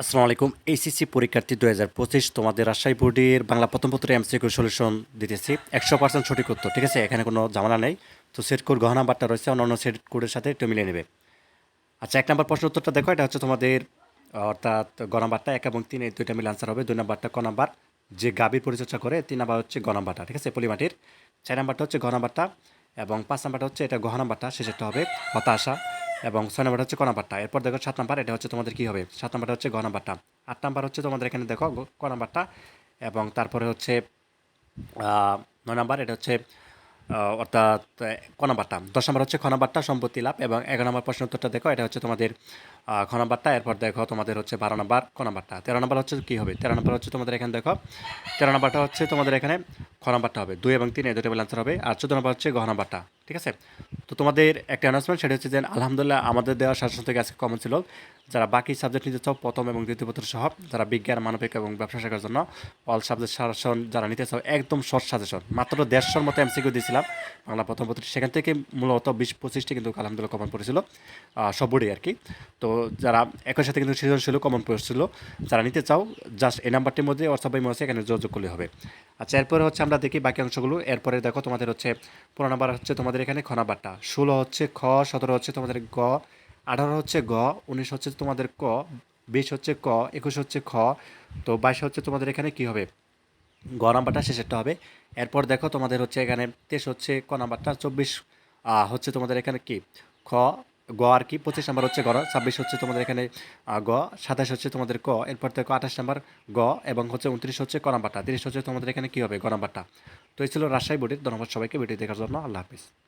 আসসালামু আলাইকুম। এইচএসসি পরীক্ষার্থী দু হাজার পঁচিশ, তোমাদের রাজশাহী বোর্ডের বাংলা প্রথম পত্রে এমসিকিউ সলিউশন দিতেছি। একশো পার্সেন্ট সঠিক উত্তর, ঠিক আছে? এখানে কোনো ঝামেলা নেই। তো সেট কোড গহনা বারটা রয়েছে, অন্যান্য সেট কোডের সাথে একটু মিলিয়ে নেবে। আচ্ছা এক নম্বর প্রশ্ন উত্তরটা দেখো, এটা হচ্ছে তোমাদের, অর্থাৎ গ নাম্বারটা এক এবং তিন, এই দুইটা মিলে আনসার হবে। দুই নাম্বারটা ক নাম্বার? যে গাভীর পরিচর্যা করে, তিন নাম্বার হচ্ছে গ নাম্বারটা ঠিক আছে? পলিমাটির। চার নাম্বারটা হচ্ছে ঘ নাম্বারটা এবং পাঁচ নাম্বারটা হচ্ছে এটা গহ নাম্বারটা শেষেরটা হবে হতাশা। এবং ছয় নাম্বারটা হচ্ছে ক এরপর দেখো সাত নাম্বার, এটা হচ্ছে তোমাদের কী হবে? সাত নাম্বারটা হচ্ছে নাম্বারটা। আট নাম্বার হচ্ছে তোমাদের এখানে দেখো গ- ক এবং তারপরে হচ্ছে নয় নাম্বার, এটা হচ্ছে অর্থাৎ ক দশ নম্বর হচ্ছে খ সম্পত্তি লাভ এবং এগারো নম্বর প্রশ্ন উত্তরটা দেখো, এটা হচ্ছে তোমাদের খ এরপর দেখো তোমাদের হচ্ছে বারো নাম্বার, ক তেরো নম্বর হচ্ছে কী হবে? তেরো নম্বর হচ্ছে তোমাদের এখানে দেখো, তেরো নাম্বারটা হচ্ছে তোমাদের এখানে খ নাম্বারটা হবে দুই এবং তিন এই দুটো আনসার হবে আর চোদ্দ নাম্বার হচ্ছে ঘ নাম্বারটা ঠিক আছে? তো তোমাদের একটা অ্যানাউন্সমেন্ট সেটা হচ্ছে যে আলহামদুলিল্লাহ আমাদের দেওয়া শাসন থেকে আজকে কমন ছিল। যারা বাকি সাবজেক্ট নিতে চাও প্রথম এবং দ্বিতীয় পত্র সহ যারা বিজ্ঞান মানবিক এবং ব্যবসা শেখার জন্য অল সাবজেক্ট শাসন যারা নিতে চাও একদম শর্ট সাজেশন মাত্র দেড়শোর মতো এমসিকিউ দিয়েছিলাম। বাংলা প্রথম পত্র সেখান থেকে মূলত বিশ পঁচিশটি কিন্তু আলহামদুলিল্লাহ কমন পড়েছিল আহ, আর কি। তো যারা একই সাথে কিন্তু সৃজনশীল কমন পড়েছিল যারা নিতে চাও জাস্ট এই নাম্বারটির মধ্যে হোয়াটসঅ্যাপ মধ্যে এখানে যোগাযোগ করলে হবে। আচ্ছা এরপরে হচ্ছে আমরা দেখি বাকি অংশগুলো। এরপরে দেখো তোমাদের হচ্ছে পনেরো নাম্বার হচ্ছে তোমাদের এখানে খ নাম্বারটা। ষোলো হচ্ছে খ, সতেরো হচ্ছে তোমাদের গ, আঠারো হচ্ছে গ, উনিশ হচ্ছে তোমাদের ক, বিশ হচ্ছে ক, একুশ হচ্ছে খ, তো বাইশ হচ্ছে তোমাদের এখানে কি হবে? গ নাম্বারটা শেষেরটা হবে। এরপর দেখো তোমাদের হচ্ছে এখানে তেইশ হচ্ছে ক নাম্বারটা, চব্বিশ হচ্ছে তোমাদের এখানে কি? খ গ আর কি, পঁচিশ নাম্বার হচ্ছে গড় ছাব্বিশ হচ্ছে তোমাদের এখানে গ, সাতাশ হচ্ছে তোমাদের ক, এরপর থেকে আঠাশ নাম্বার গ এবং হচ্ছে উনত্রিশ হচ্ছে ক নাম্বারটা, তিরিশ হচ্ছে তোমাদের এখানে কি হবে গ নাম্বারটা। তো এই ছিল রাজশাহী বোর্ডের ধন্যবাদ সবাইকে ভিডিও দেখার জন্য আল্লাহ হাফিজ।